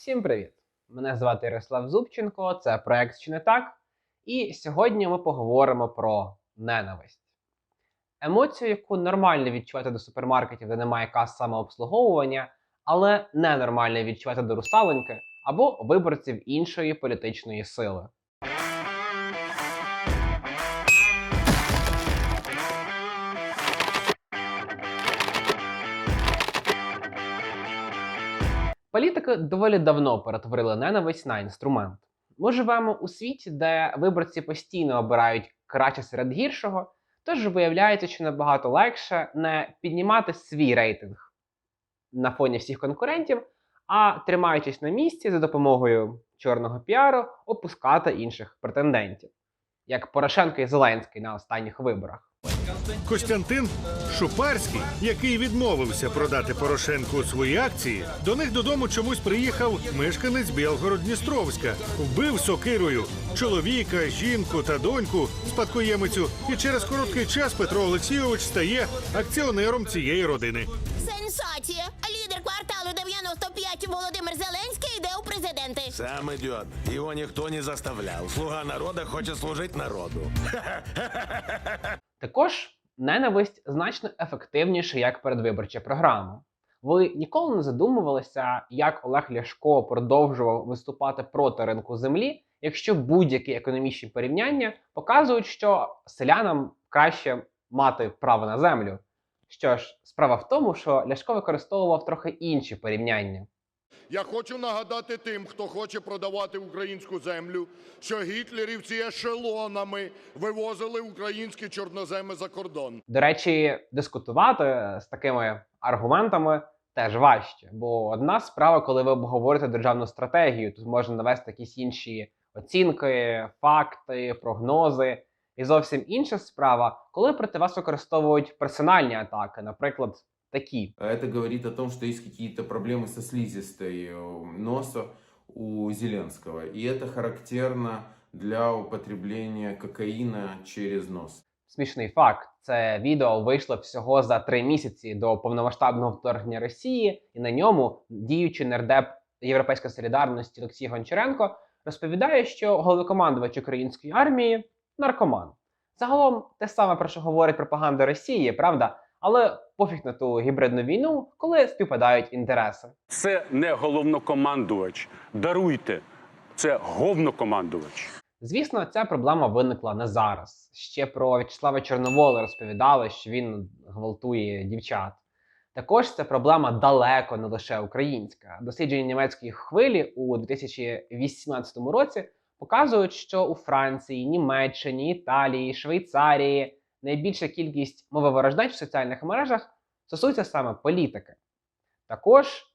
Всім привіт! Мене звати Ярослав Зубченко, це проект «Чи не так? І сьогодні ми поговоримо про ненависть. Емоцію, яку нормально відчувати до супермаркетів, де немає кас самообслуговування, але ненормально відчувати до русалоньки або виборців іншої політичної сили. Політики доволі давно перетворили ненависть на інструмент. Ми живемо у світі, де виборці постійно обирають краще серед гіршого, тож виявляється, що набагато легше не піднімати свій рейтинг на фоні всіх конкурентів, а тримаючись на місці за допомогою чорного піару, опускати інших претендентів, як Порошенко і Зеленський на останніх виборах. Костянтин Шупарський, який відмовився продати Порошенку свої акції, до них додому чомусь приїхав мешканець Білгород-Дністровська, вбив сокирою чоловіка, жінку та доньку, спадкоємицю, і через короткий час Петро Олексійович стає акціонером цієї родини. Сенсація! Лідер кварталу 95 Володимир Зеленський йде у президенти. Сам идет. Его никто не заставлял. Слуга народа хочет служить народу. Також ненависть значно ефективніша як передвиборча програма. Ви ніколи не задумувалися, як Олег Ляшко продовжував виступати проти ринку землі, якщо будь-які економічні порівняння показують, що селянам краще мати право на землю. Що ж, справа в тому, що Ляшко використовував трохи інші порівняння. Я хочу нагадати тим, хто хоче продавати українську землю, що гітлерівці ешелонами вивозили українські чорноземи за кордон. До речі, дискутувати з такими аргументами теж важче. Бо одна справа, коли ви обговорите державну стратегію, тут можна навести якісь інші оцінки, факти, прогнози. І зовсім інша справа, коли проти вас використовують персональні атаки, наприклад, такі. А Это говорит о том, что есть какие-то проблемы со слизистой э, носа у Зеленского. И это характерно для употребления кокаина через нос. Смішний факт: це відео вийшло всього за три місяці до повномасштабного вторгнення Росії, і на ньому діючий нардеп Європейської солідарності Олексій Гончаренко розповідає, що головнокомандувач української армії наркоман. Загалом те саме про що говорить пропаганда Росії, правда? Але пофіг на ту гібридну війну, коли співпадають інтереси. Це не головнокомандувач. Даруйте, це говнокомандувач. Звісно, ця проблема виникла не зараз. Ще про В'ячеслава Чорновола розповідали, що він гвалтує дівчат. Також ця проблема далеко не лише українська. Дослідження німецької хвилі у 2018 році показують, що у Франції, Німеччині, Італії, Швейцарії найбільша кількість мововорождець в соціальних мережах стосується саме політики. Також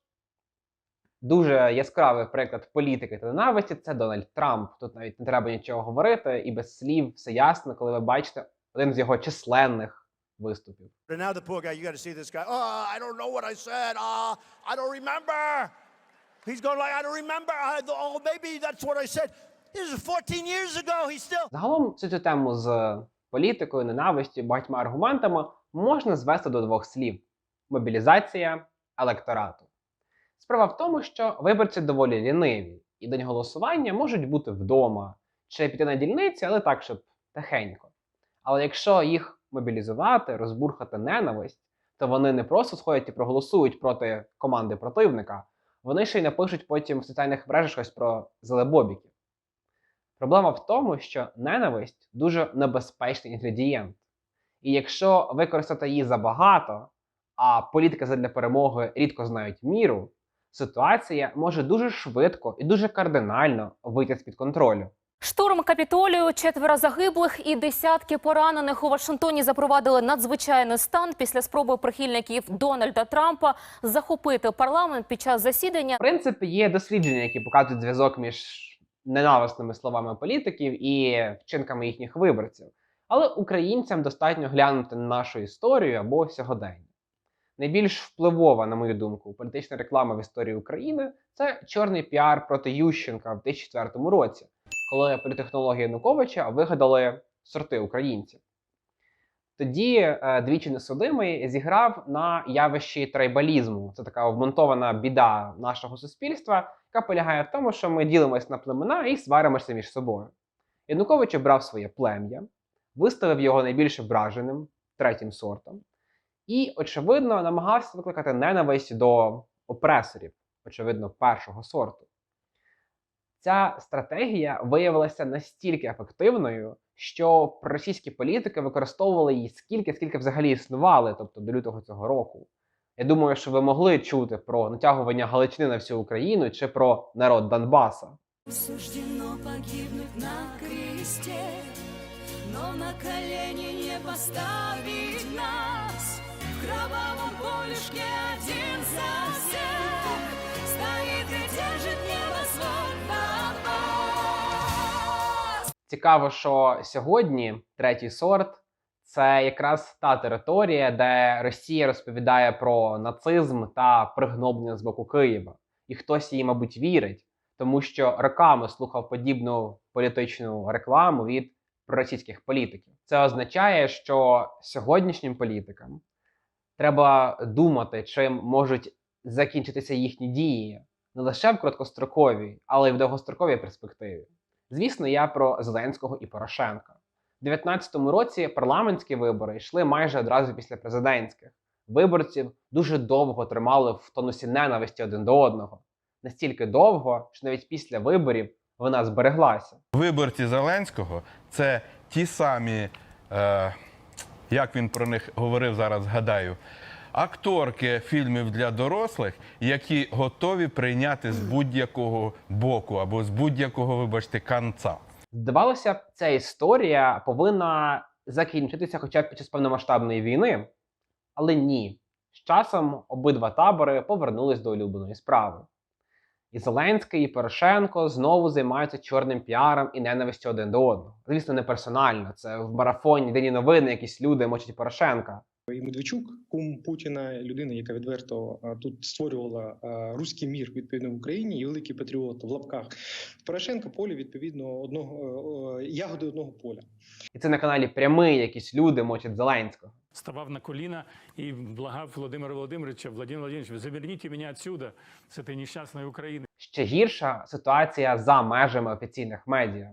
дуже яскравий приклад політики та ненависті це Дональд Трамп. Тут навіть не треба нічого говорити, і без слів все ясно, коли ви бачите один з його численних виступів. And now the poor guy, you got to see this guy. I don't know what I said. I don't remember. He's going like, I don't remember. Maybe that's what I said. This is 14 years ago. He's still. Загалом цю тему з політикою, ненавистю, багатьма аргументами можна звести до двох слів: мобілізація електорату. Справа в тому, що виборці доволі ліниві, і день голосування можуть бути вдома чи піти на дільниці, але так, щоб тихенько. Але якщо їх мобілізувати, розбурхати ненависть, то вони не просто сходять і проголосують проти команди противника, вони ще й напишуть потім в соціальних мережах щось про зелебобіків. Проблема в тому, що ненависть дуже небезпечний інгредієнт. І якщо використати її забагато, а політики задля перемоги рідко знають міру, ситуація може дуже швидко і дуже кардинально вийти з-під контролю. Штурм капітолію, четверо загиблих і десятки поранених у Вашингтоні запровадили надзвичайний стан після спроби прихильників Дональда Трампа захопити парламент під час засідання. В принципі, є дослідження, які показують зв'язок між ненависними словами політиків і вчинками їхніх виборців. Але українцям достатньо глянути на нашу історію або сьогодення. Найбільш впливова, на мою думку, політична реклама в історії України це чорний піар проти Ющенка в 2004 році, коли політехнології Януковича вигадали сорти українців. Тоді е, двічі несудимий зіграв на явищі трайбалізму. Це така вмонтована біда нашого суспільства, яка полягає в тому, що ми ділимося на племена і сваримося між собою. Янукович обрав своє плем'я, виставив його найбільш ображеним, третім сортом, і, очевидно, намагався викликати ненависть до опресорів, очевидно, першого сорту. Ця стратегія виявилася настільки ефективною, що російські політики використовували її скільки, скільки взагалі існували, тобто до лютого цього року. Я думаю, що ви могли чути про натягування Галичини на всю Україну чи про народ Донбаса. Суждено погибнуть на кресте, но на колени не поставить нас. В кровавом полюшке один за всех Цікаво, що сьогодні третій сорт це якраз та територія, де Росія розповідає про нацизм та пригноблення з боку Києва. І хтось їй, мабуть, вірить, тому що роками слухав подібну політичну рекламу від проросійських політиків. Це означає, що сьогоднішнім політикам треба думати, чим можуть закінчитися їхні дії не лише в короткостроковій, але й в довгостроковій перспективі. Звісно, я про Зеленського і Порошенка. У 2019 році парламентські вибори йшли майже одразу після президентських. Виборців дуже довго тримали в тонусі ненависті один до одного. Настільки довго, що навіть після виборів вона збереглася. Виборці Зеленського це ті самі, е, як він про них говорив зараз, згадаю, акторки фільмів для дорослих, які готові прийняти з будь-якого боку або з будь-якого, вибачте, канца. Здавалося б, ця історія повинна закінчитися хоча б під час повномасштабної війни. Але ні. З часом обидва табори повернулись до улюбленої справи. І Зеленський, і Порошенко знову займаються чорним піаром і ненавистю один до одного. Звісно, не персонально. Це в марафоні Дені новини якісь люди мочать Порошенка. І Медведчук, кум Путіна, людина, яка відверто тут створювала руський мір відповідно в Україні, і великий патріот в лапках Порошенка полі відповідно одного ягоди одного поля. І це на каналі прямий якісь люди мочать Зеленського. ставав на коліна і благав Володимира Володимировича, Владимир Владимирович, заберіть мене відсюди, з цієї нещасної України. Ще гірша ситуація за межами офіційних медіа.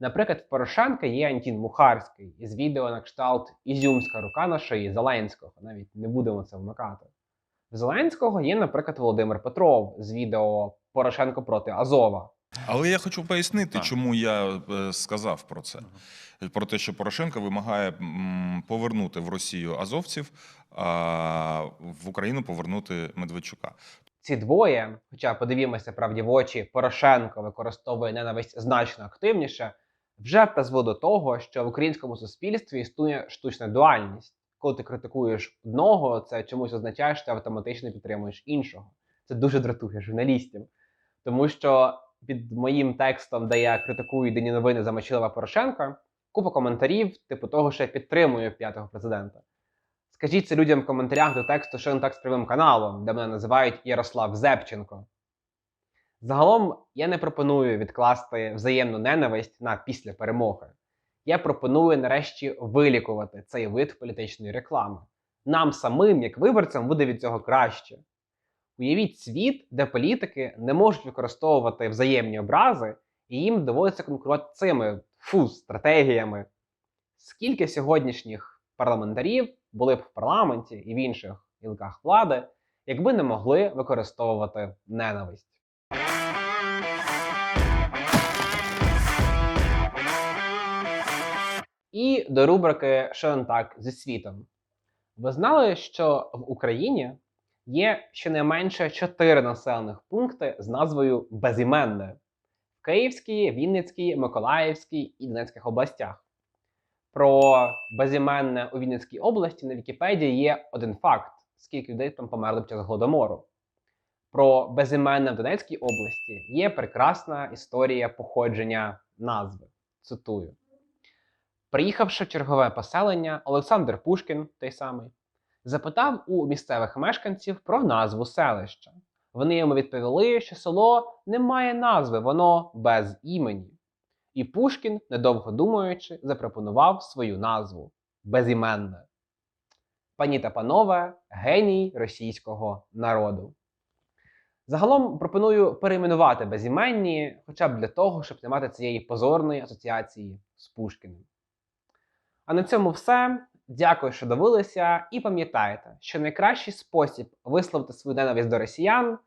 Наприклад, в Порошенка є Антін Мухарський із відео на кшталт Ізюмська рука на шиї Зеленського. Навіть не будемо це вмикати. В Зеленського є, наприклад, Володимир Петров з відео Порошенко проти Азова. Але я хочу пояснити, чому я е, сказав про це. Про те, що Порошенко вимагає повернути в Росію азовців, а в Україну повернути Медведчука. Ці двоє, хоча подивімося правді в очі, Порошенко використовує ненависть значно активніше, вже призвело до того, що в українському суспільстві існує штучна дуальність. Коли ти критикуєш одного, це чомусь означає, що ти автоматично підтримуєш іншого. Це дуже дратує журналістів. Тому що під моїм текстом, де я критикую єдині новини за Мочилова Порошенка, купа коментарів, типу того, що я підтримую п'ятого президента. Скажіть це людям в коментарях до тексту, що не так з прямим каналом, де мене називають Ярослав Зепченко. Загалом я не пропоную відкласти взаємну ненависть на після перемоги. Я пропоную нарешті вилікувати цей вид політичної реклами. Нам самим, як виборцям, буде від цього краще. Уявіть світ, де політики не можуть використовувати взаємні образи, і їм доводиться конкурувати цими фу, стратегіями. Скільки сьогоднішніх парламентарів були б в парламенті і в інших гілках влади, якби не могли використовувати ненависть. І до рубрики Що не так зі світом. Ви знали, що в Україні є щонайменше чотири населених пункти з назвою Безіменне в Київській, Вінницькій, Миколаївській і Донецьких областях. Про безіменне у Вінницькій області на Вікіпедії є один факт: скільки людей там померли під час голодомору. Про безіменне в Донецькій області є прекрасна історія походження назви. Цитую. Приїхавши в чергове поселення, Олександр Пушкін, той самий, запитав у місцевих мешканців про назву селища. Вони йому відповіли, що село не має назви, воно без імені. І Пушкін, недовго думаючи, запропонував свою назву безіменне. Пані та панове, геній російського народу. Загалом пропоную перейменувати безіменні, хоча б для того, щоб не мати цієї позорної асоціації з Пушкіним. А на цьому все. Дякую, що дивилися, і пам'ятайте, що найкращий спосіб висловити свою ненависть до росіян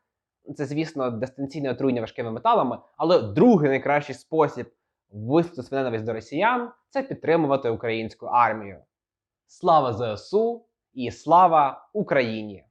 це, звісно, дистанційне отруєння важкими металами, але другий найкращий спосіб висловити свою ненависть до росіян це підтримувати українську армію. Слава ЗСУ і слава Україні!